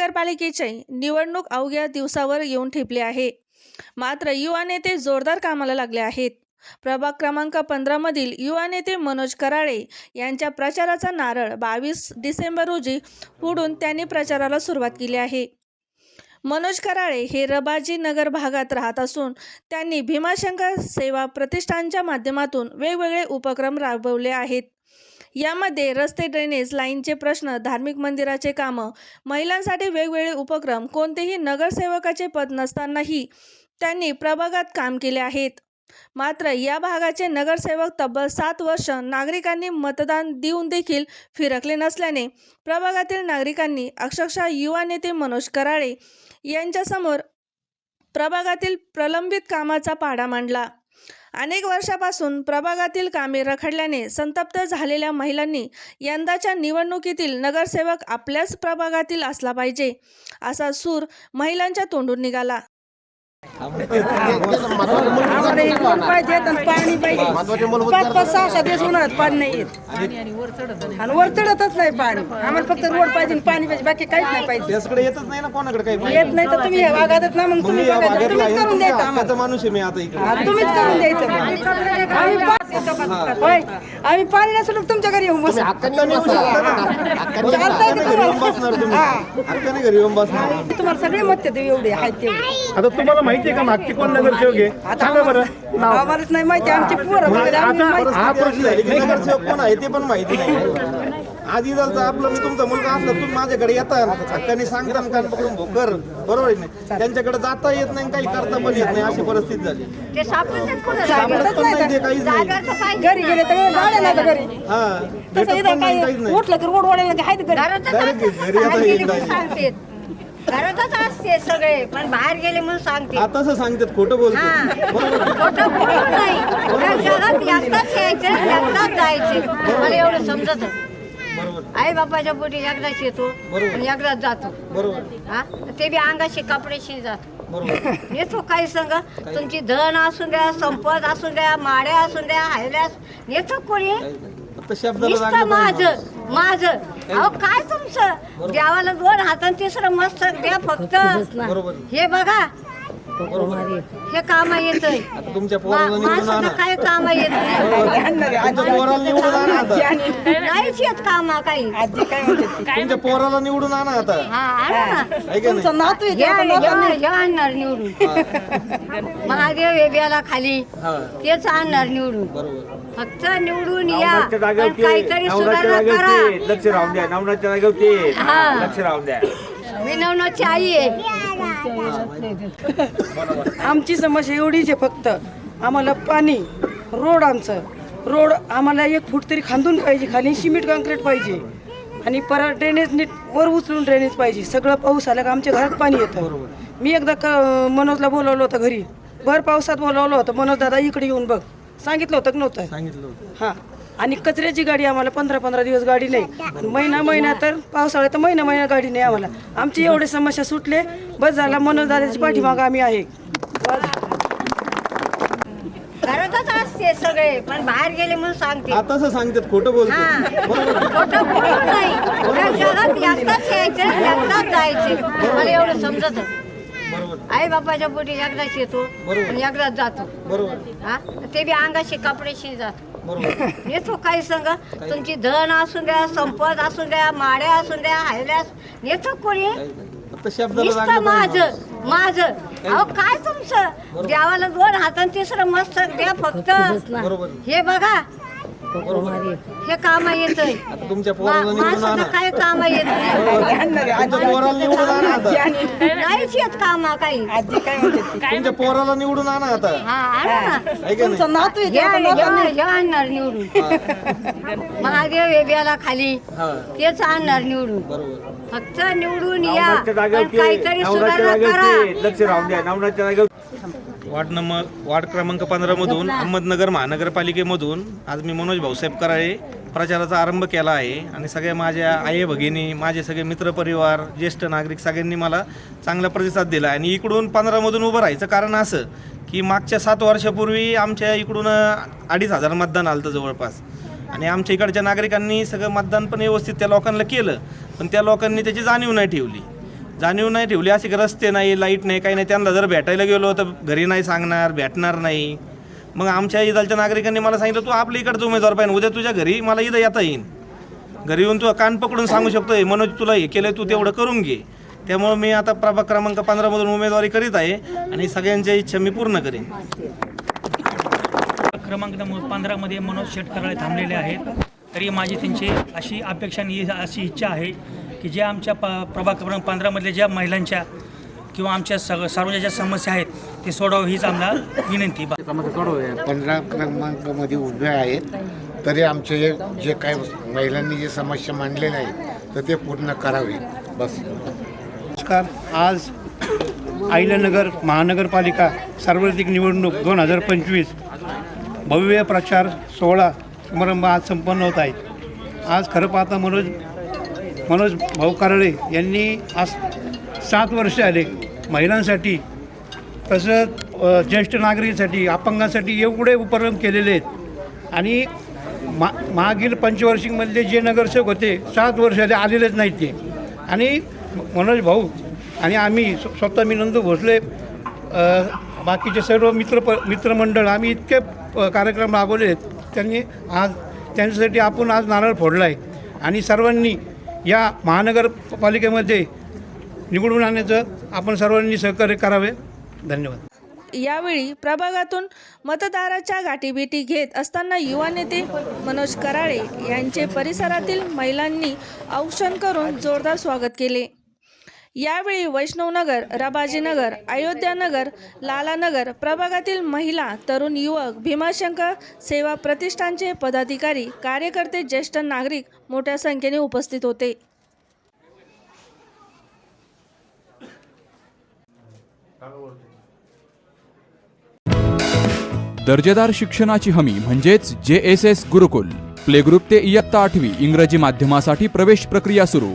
महानगरपालिकेची निवडणूक अवघ्या दिवसावर येऊन ठेपली आहे. मात्र युवा नेते जोरदार कामाला लागले आहेत. प्रभाग क्रमांक पंधरामधील युवा नेते मनोज कराळे यांच्या प्रचाराचा नारळ बावीस डिसेंबर रोजी पुढून त्यांनी प्रचाराला सुरुवात केली आहे. मनोज कराळे हे रबाजी नगर भागात राहत असून त्यांनी भीमाशंकर सेवा प्रतिष्ठानच्या माध्यमातून वेगवेगळे उपक्रम राबवले आहेत. यामध्ये रस्ते ड्रेनेज लाईनचे प्रश्न धार्मिक मंदिराचे कामं महिलांसाठी वेगवेगळे उपक्रम कोणतेही नगरसेवकाचे पद नसतानाही त्यांनी प्रभागात काम केले आहेत. मात्र या भागाचे नगरसेवक तब्बल सात वर्ष नागरिकांनी मतदान देऊन देखील फिरकले नसल्याने प्रभागातील नागरिकांनी अक्षरशः युवा नेते मनोज कराळे यांच्यासमोर प्रभागातील प्रलंबित कामाचा पाढा मांडला. अनेक वर्षापासून प्रभागातील कामे रखडल्याने संतप्त झालेल्या महिलांनी यंदाच्या निवडणुकीतील नगरसेवक आपल्याच प्रभागातील असला पाहिजे असा सूर महिलांच्या तोंडून निघाला. पाणी पाहिजे पाच पाच सहा सहा दिवस उन्हाळ्यात पाणी नाही येत. आणि वर चढतच नाही पाणी. आम्हाला फक्त रोड पाहिजे आणि पाणी पाहिजे बाकी काहीच नाही पाहिजे. येतच नाही ना कोणाकडे काही येत नाही तर तुम्ही वागायत ना मग तुम्ही तुम्हीच करून द्यायचं आम्हाला. माणूस आहे मी आता हा, तुम्हीच करून द्यायचं. होय आम्ही पाणी नसलो तुमच्या घरी येऊन बसू. हक्काने येऊ चालतंय का घरी येऊन तुम्हाला? बसणार तुम्ही. हक्काने घरी येऊन बसणार. तुम्हाला सगळे मत देऊ एवढे आहेत तेवढे आता तुम्हाला माहिती आहे का मागची कोण नगरसेवक आहे? सांगा बरं नाव. आम्हालाच नाही माहिती आमची पोरं वगैरे माहिती हा प्रश्न आहे. नगरसेवक कोण आहे ते पण माहिती नाही. आधी झालं तर आपलं मी तुमचा मुलगा असला तुम्ही माझ्याकडे येता. हक्काने सांगता कान पकडून भो कर. बरोबर आहे नाही? त्यांच्याकडे जाता येत नाही काही करता पण येत नाही अशी परिस्थिती झाली. ते सापडतच पण नाही ते? काहीच नाही. जागा तर पाहिजे. घरी गेले तर गाड्या नाही तर घरी. हा. तसं भेटत इथं पण नाही काहीच काय नाही. उठलं की रोड वाढायला की आहेत घरी. घरातच Direct असते. गेले म्हणून घरातच सगळे पण बाहेर गेले म्हणून सांगते. आता असं सांगतात खोटं बोलतो हा. बरोबर. खोटं बोलू नाही. या जगात एकदाच यायचं एकदाच जायचं. मला एवढं समजत आहे. आई बापाच्या पोटी एकदाच येतो बरोबर. आणि एकदाच जातो. बरोबर. हा? ते बी अंगाशी कपड्याशी जातो. बरोबर. नेतो काही संग. तुमची धन असून द्या संपत असून द्या माड्या असून द्या हायल्यास नेतो कोणी? फक्त शब्दाला नुसतं लागलं पाहिजे माझं माझं. अहो काय तुमचं? देवाला दोन हातान तिसरं मस्त द्या फक्त. बरोबर. हे बघा हे काम येत आता तुमच्या पोराला निवडून माणसाला आणा. काय काम येत नाही? तुमच्या पोराला निवडून आणा आता. नाहीच येत काम काही? तुमच्या पोराला निवडून आणा आता. हा आणा ना. आहे का तुमचं नाही नातू आणणार निवडून. महादेव हे ब्याला खाली. हा. तेच आणणार निवडून. बरोबर. फक्त निवडून या. नवनाथच्या जागेवर पण ते, काहीतरी नवनाथच्या सुधारणा जागेवर करा. ते, लक्ष राहून द्या. नवनाथच्या जागेवर ते हा. लक्ष राहून द्या. मी नवनाथची आई आहे. आमची समस्या एवढीच आहे फक्त आम्हाला पाणी रोड आमचं. रोड आम्हाला एक फूट तरी खांदून पाहिजे खाली सिमेंट काँक्रीट पाहिजे. आणि परत ड्रेनेज नीट वर उचलून ड्रेनेज पाहिजे. सगळं पाऊस आला का आमच्या घरात पाणी येतं. मी एकदा क मनोजला बोलवलं होतं घरी. भर पावसात बोलवलं होतं मनोज दादा इकडे येऊन बघ. सांगितलं होतं का नव्हतं? सांगितलं होतं. हां. आणि कचऱ्याची गाडी आम्हाला पंधरा पंधरा दिवस गाडी नाही. आणि महिना महिना तर पावसाळ्यात तर महिना महिना गाडी नाही आम्हाला. आमची एवढे समस्या सुटले बस झाला मनोज दादाची पाठीमागं आम्ही आहे. घरातच असते सगळे पण बाहेर गेले म्हणून सांगते. आता असं सांगतात खोटं बोलतो हा. बरोबर खोटं बोलू नाही. या जगात एकदाच यायचं एकदाच जायचं. मला एवढं समजत आई बापाच्या पोटी एकदाच येतो. आणि एकदाच जातो. बरोबर. हा? ते बी अंगाशी कपड्याशी जातो. बरोबर. नेतो काही संग. तुमची धन असून द्या संपत असून द्या माड्या असून द्या हायल्यास नेतो कोणी? फक्त शब्दाला नुसतं लागलं पाहिजे माझं माझं. अहो काय तुमचं? देवाला दोन हातान तिसरं मस्त द्या फक्त. बरोबर. हे बघा हे काम येत आता तुमच्या पोराला निवडून माणसाचं आणा. काय काम येत नाही. तुमच्या पोराला निवडून आणा आता. नाहीच येत काम काही? तुमच्या पोराला निवडून आणा आता. हा आणा ना. आहे का तुमचं नाही? नातू आणणार निवडून. महादेव हे खाली. हा. तेच आणणार निवडून. बरोबर. फक्त निवडून या. पण काहीतरी सुधारणा करा. लक्ष राहून द्या. नवनाथच्या जागेवर वार्ड नंबर वार्ड क्रमांक पंधरामधून अहमदनगर महानगरपालिकेमधून आज मी मनोज भाऊसाहेब कराळे प्रचाराचा आरंभ केला आहे. आणि सगळ्या माझ्या आई भगिनी माझे सगळे मित्रपरिवार ज्येष्ठ नागरिक सगळ्यांनी मला चांगला प्रतिसाद दिला. आणि इकडून पंधरामधून उभं राहायचं कारण असं की मागच्या सात वर्षापूर्वी आमच्या इकडून अडीच हजार मतदान आलं होतं जवळपास. आणि आमच्या इकडच्या नागरिकांनी सगळं मतदान पण व्यवस्थित त्या लोकांना केलं पण त्या लोकांनी त्याची जाणीव नाही ठेवली. जाणीव नाही ठेवली अशी की रस्ते नाही लाइट नाही काही नाही. त्यांना जर भेटायला गेलो तर घरी नाही सांगणार भेटणार नाही. मग आमच्या इदालच्या नागरिकांनी मला सांगितलं तू आपल्या इकडचं उमेदवार पाहिजे उद्या तुझ्या घरी मला इथं येता येईन. घरी येऊन तू कान पकडून सांगू शकतो "हे मनोज तुला हे केलं तू तेवढं करून घे. त्यामुळे मी आता प्रभाग क्रमांक पंधरामधून उमेदवारी करीत आहे आणि सगळ्यांच्या इच्छा मी पूर्ण करेन. क्रमांक पंधरामध्ये मनोज शेटकराळे थांबलेले आहेत. तरी माझी त्यांची अशी अपेक्षा आणि अशी इच्छा आहे की ज्या आमच्या प प्रभाग क्रमांक पंधरामधल्या ज्या महिलांच्या किंवा आमच्या सग सार्वजनिक ज्या समस्या आहेत ते सोडावं हीच आम्हाला विनंती बा पंधरा क्रमांकामध्ये उभे आहेत. तरी आमचे जे काय महिलांनी जे समस्या मांडलेल्या आहेत तर ते पूर्ण करावे. बस. नमस्कार. आज आईलानगर महानगरपालिका सार्वत्रिक निवडणूक दोन हजार पंचवीस भव्य प्रचार सोहळा समारंभ आज संपन्न होत आहे. आज खरं पाहता मनोज मनोज भाऊ कारळे यांनी आज सात वर्ष आले महिलांसाठी तसंच ज्येष्ठ नागरिकांसाठी अपंगांसाठी एवढे उपक्रम केलेले आहेत. आणि मा मागील पंचवार्षिकमधले जे नगरसेवक होते सात वर्ष आले आलेलेच नाहीत ते. आणि मनोज भाऊ आणि आम्ही स्व- स्वतः मी नंदू भोसले बाकीचे सर्व मित्र प मित्रमंडळ आम्ही इतके कार्यक्रम राबवले आहेत. त्यांनी आज त्यांच्यासाठी आपण आज नारळ फोडला आहे आणि सर्वांनी या महानगरपालिकेमध्ये निवडून आणण्याचं आपण सर्वांनी सहकार्य करावे. धन्यवाद. यावेळी प्रभागातून मतदाराच्या गाठीभेटी घेत असताना युवा नेते मनोज कराळे यांचे परिसरातील महिलांनी औक्षण करून जोरदार स्वागत केले. यावेळी वैष्णवनगर रबाजीनगर अयोध्यानगर लालानगर प्रभागातील महिला तरुण युवक भीमाशंकर सेवा प्रतिष्ठानचे पदाधिकारी कार्यकर्ते ज्येष्ठ नागरिक मोठ्या संख्येने उपस्थित होते. दर्जेदार शिक्षणाची हमी म्हणजेच J S S Gurukul. Play group ते इयत्ता आठवी इंग्रजी माध्यमासाठी प्रवेश प्रक्रिया सुरू.